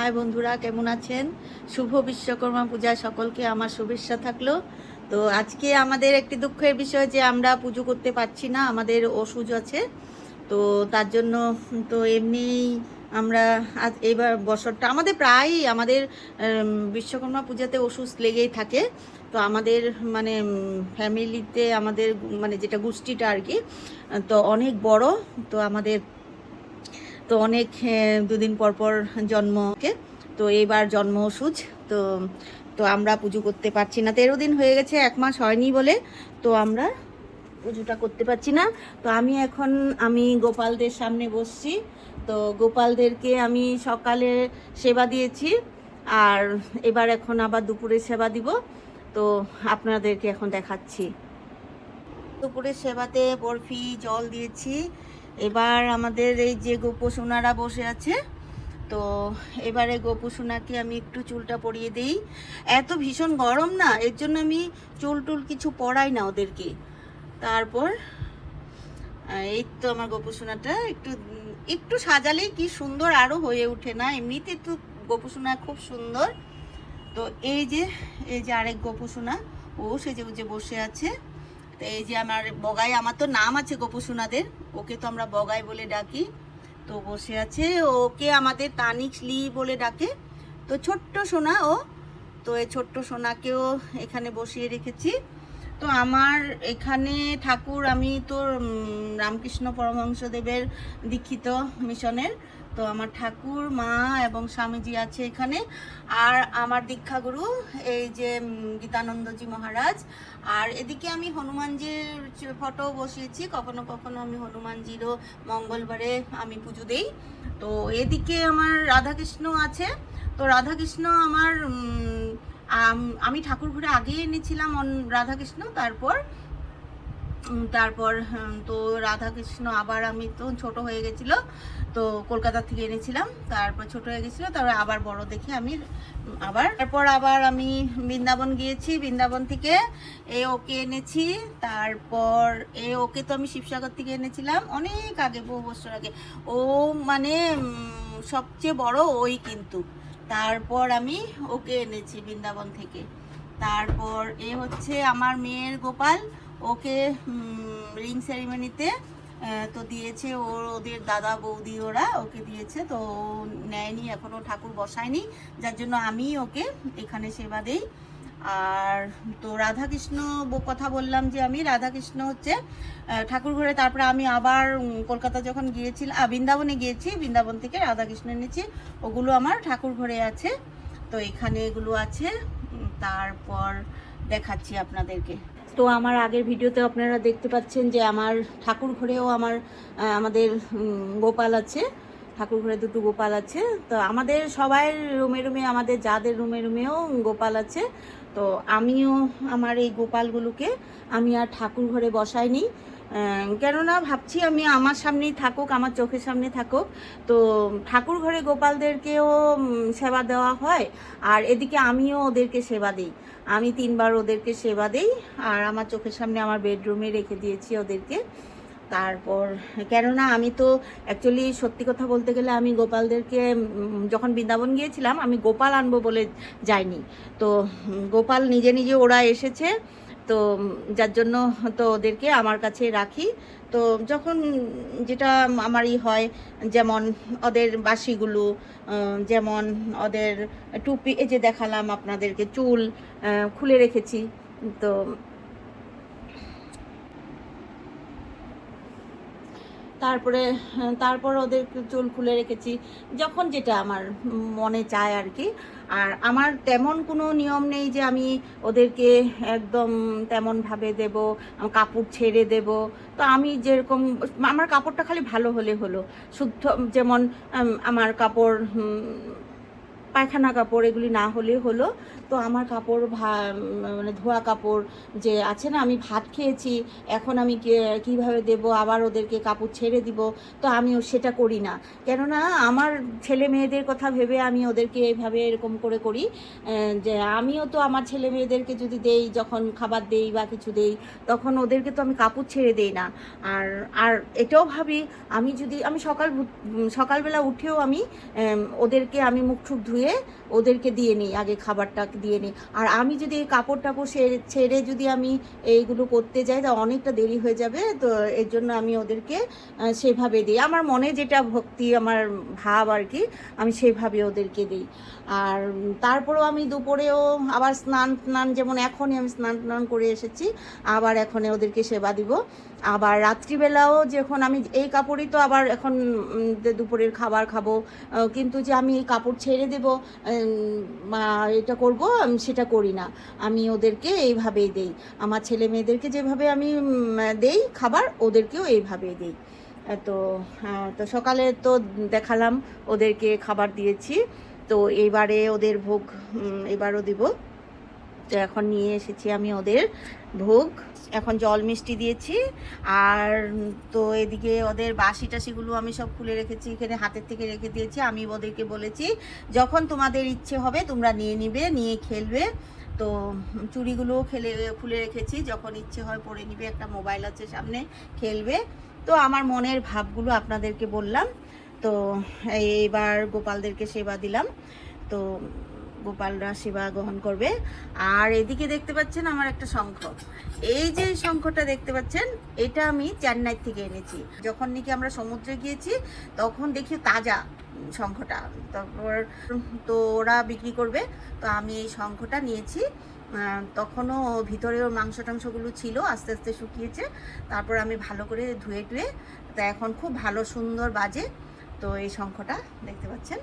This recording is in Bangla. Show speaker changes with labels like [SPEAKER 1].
[SPEAKER 1] হাই বন্ধুরা, কেমন আছেন? শুভ বিশ্বকর্মা পূজা, সকলকে আমার শুভেচ্ছা থাকল। তো আজকে আমাদের একটি দুঃখের বিষয় যে আমরা পুজো করতে পারছি না, আমাদের ওষুধ আছে। তো তার জন্য তো এমনিই আমরা আজ এবার বছরটা, আমাদের প্রায়ই আমাদের বিশ্বকর্মা পূজাতে ওষুধ লেগেই থাকে। তো আমাদের মানে ফ্যামিলিতে আমাদের মানে যেটা গোষ্ঠীটা আর কি, তো অনেক বড়। তো আমাদের তো অনেক দুদিন পর পর জন্মকে তো এইবার জন্ম ওষুধ, তো তো আমরা পুজো করতে পারছি না। তেরো দিন হয়ে গেছে, এক মাস হয়নি বলে, তো আমরা পুজোটা করতে পারছি না। তো আমি এখন, আমি গোপালদের সামনে বসছি। তো গোপালদেরকে আমি সকালে সেবা দিয়েছি, আর এবার এখন আবার দুপুরে সেবা দিব। তো আপনাদেরকে এখন দেখাচ্ছি। দুপুরের সেবাতে বরফি জল দিয়েছি এবার আমাদের এই যে গোপসোনারা বসে আছে, তো এবারে গোপসোনাকে আমি একটু চুলটা পরিয়ে দিই। এত ভীষণ গরম না, এর জন্য আমি চুল টুল কিছু পরাই না ওদেরকে। তারপর এই তো আমার গোপসোনাটা একটু একটু সাজালেই কি সুন্দর আরও হয়ে ওঠে না? এমনিতে তো গোপসোনা খুব সুন্দর। তো এই যে এই যে আরেক গোপসোনা ও সেজে গুজে বসে আছে। তো এই যে আমার বগাই, আমার তো নাম আছে গোপসোনাদের ওকে তো আমরা বগাই বলে ডাকি। তো বসে আছে, ওকে আমাদের তানিক লি বলে ডাকে। তো ছোট্ট সোনা ও, তো এই ছোট্ট সোনাকেও এখানে বসিয়ে রেখেছি। তো আমার এখানে ঠাকুর, আমি তো রামকৃষ্ণ পরমহংসদেবের দীক্ষিত মিশনের। তো আমার ঠাকুর, মা এবং স্বামীজি আছে এখানে। আর আমার দীক্ষাগুরু, এই যে গীতানন্দজি মহারাজ। আর এদিকে আমি হনুমানজির ফটো বসিয়েছি। কখনো কখনো আমি হনুমানজিরও মঙ্গলবারে আমি পুজো দেই। তো এদিকে আমার রাধাকৃষ্ণ আছে। তো রাধাকৃষ্ণ আমার আমি ঠাকুর ঘুরে আগে এনেছিলাম রাধাকৃষ্ণ। তারপর তারপর তো রাধাকৃষ্ণ আবার আমি তো ছোট হয়ে গেছিল, তো কলকাতা থেকে এনেছিলাম, তারপর ছোট হয়ে গেছিল, তারপর আবার বড় দেখে আমি আবার, তারপর আবার আমি বৃন্দাবন গিয়েছি, বৃন্দাবন থেকে এ ওকে এনেছি, তারপর এ ওকে তো আমি শিবসাগর থেকে এনেছিলাম, অনেক আগে, বহু বছর আগে, ও মানে সবচেয়ে বড় ওই কিন্তু, তারপর আমি ওকে এনেছি বৃন্দাবন থেকে, তারপর এ হচ্ছে আমার মেয়ের গোপাল ওকে রিং সেরিমনিতে তো দিয়েছে ওর, ওদের দাদা বৌদি ওরা ওকে দিয়েছে, তো নেয়নি এখনও ঠাকুর বসায়নি, যার জন্য আমি ওকে এখানে সেবা দেই। আর তো রাধাকৃষ্ণ কথা বললাম যে আমি, রাধাকৃষ্ণ হচ্ছে ঠাকুর ঘরে, তারপরে আমি আবার কলকাতা যখন গিয়েছিলাম বৃন্দাবনে গিয়েছি, বৃন্দাবন থেকে রাধাকৃষ্ণ এনেছি, ওগুলো আমার ঠাকুর ঘরে আছে, তো এখানে এগুলো আছে তারপর দেখাচ্ছি আপনাদেরকে। তো আমার আগের ভিডিওতে আপনারা দেখতে পাচ্ছেন যে আমার ঠাকুর ঘরেও আমার আমাদের গোপাল আছে। ঠাকুর ঘরে দুটো গোপাল আছে। তো আমাদের সবাই রুমে রুমে, আমাদের যাদের রুমে রুমেও গোপাল আছে। তো আমিও আমার এই গোপালগুলোকে আমি আর ঠাকুর ঘরে বসাইনি। কেননা ভাবছি আমি আমার সামনেই থাকুক, আমার চোখের সামনে থাকুক। তো ঠাকুর ঘরে গোপালদেরকেও সেবা দেওয়া হয় আর এদিকে আমিও ওদেরকে সেবা দিই। আমি তিনবার ওদেরকে সেবা দিই আর আমার চোখের সামনে আমার বেডরুমে রেখে দিয়েছি ওদেরকে। তারপর, কেননা আমি তো অ্যাকচুয়ালি সত্যি কথা বলতে গেলে আমি গোপালদেরকে যখন বৃন্দাবন গিয়েছিলাম, আমি গোপাল আনব বলে যাইনি। তো গোপাল নিজে নিজে ওরা এসেছে, তো যার জন্য তো ওদেরকে আমার কাছে রাখি। তো, যখন যেটা আমারই হয়, যেমন ওদের বাসিগুলো যেমন ওদের টুপি, এই যে দেখালাম আপনাদেরকে চুল খুলে রেখেছি। তো তারপরে তারপর ওদের চুল খুলে রেখেছি, যখন যেটা আমার মনে চায় আর কি। আর আমার তেমন কোনো নিয়ম নেই যে আমি ওদেরকে একদম তেমনভাবে দেব কাপড় ছেড়ে দেব। তো আমি যেরকম, আমার কাপড়টা খালি ভালো হলে হলো। শুদ্ধ, যেমন আমার কাপড় পায়খানা কাপড় এগুলি না হলে হলো। তো আমার কাপড় ভা- মানে ধোয়া কাপড় যে আছে না, আমি ভাত খেয়েছি, এখন আমি কীভাবে দেব, আবার ওদেরকে কাপড় ছেড়ে দিব, তো আমি সেটা করি না। কেননা আমার ছেলে মেয়েদের কথা ভেবে আমি ওদেরকে এইভাবে এরকম করে করি যে আমিও তো আমার ছেলে মেয়েদেরকে যদি দেই, যখন খাবার দেই বা কিছু দেই, তখন ওদেরকে তো আমি কাপড় ছেড়ে দেই না। আর আর এটাও ভাবি, আমি যদি, আমি সকাল সকালবেলা উঠেও আমি ওদেরকে আমি মুখ ঠুক ধুয়ে ওদেরকে দিয়ে নিই, আগে খাবারটা দিয়ে নিই। আর আমি যদি এই কাপড় টাপড় ছেড়ে যদি আমি এইগুলো করতে যাই, তা অনেকটা দেরি হয়ে যাবে, তো এর জন্য আমি ওদেরকে সেভাবে দিই। আমার মনে যেটা ভক্তি, আমার ভাব আর কি, আমি সেভাবে ওদেরকে দিই। আর তারপরেও আমি দুপুরেও আবার স্নান স্নান যেমন এখনই আমি স্নান টান করে এসেছি, আবার এখনই ওদেরকে সেবা দিব। আবার রাত্রিবেলাও যখন আমি, এই কাপড়ই তো আবার এখন দুপুরের খাবার খাব কিন্তু যে আমি এই কাপড় ছেড়ে দেব এটা করব সেটা করি না। আমি ওদেরকে এইভাবেই দেই। আমার ছেলে মেয়েদেরকে যেভাবে আমি দেই খাবার, ওদেরকেও এইভাবেই দেই। তো তো সকালে তো দেখালাম, ওদেরকে খাবার দিয়েছি। তো এবারে ওদের ভোগ এবারও দিব। এখন নিয়ে এসেছি আমি ওদের ভোগ। এখন জল মিষ্টি দিয়েছি। আর তো এদিকে ওদের বাসি টাসিগুলো আমি সব খুলে রেখেছি, এখানে হাতের থেকে রেখে দিয়েছি। আমি ওদেরকে বলেছি, যখন তোমাদের ইচ্ছে হবে, তোমরা নিয়ে নিবে, নিয়ে খেলবে। তো চুড়িগুলো খেলে, খুলে রেখেছি। যখন ইচ্ছে হয় পরে নিবে, একটা মোবাইল আছে সামনে, খেলবে। তো আমার মনের ভাবগুলো আপনাদেরকে বললাম। তো এইবার গোপালদেরকে সেবা দিলাম। তো গোপালরা সেবা গ্রহণ করবে। আর এদিকে দেখতে পাচ্ছেন আমার একটা শঙ্খ। এই যে শঙ্খটা দেখতে পাচ্ছেন, এটা আমি চেন্নাই থেকে এনেছি। যখন নাকি আমরা সমুদ্রে গিয়েছি, তখন দেখি তাজা শঙ্খটা। তারপর তো ওরা বিক্রি করবে, তো আমি এই শঙ্খটা নিয়েছি। তখনও ভিতরেও মাংস টাংসগুলো ছিল, আস্তে আস্তে শুকিয়েছে। তারপর আমি ভালো করে ধুয়ে টুয়ে, তা এখন খুব ভালো সুন্দর বাজে, তো এই শঙ্খটা দেখতে পাচ্ছেন।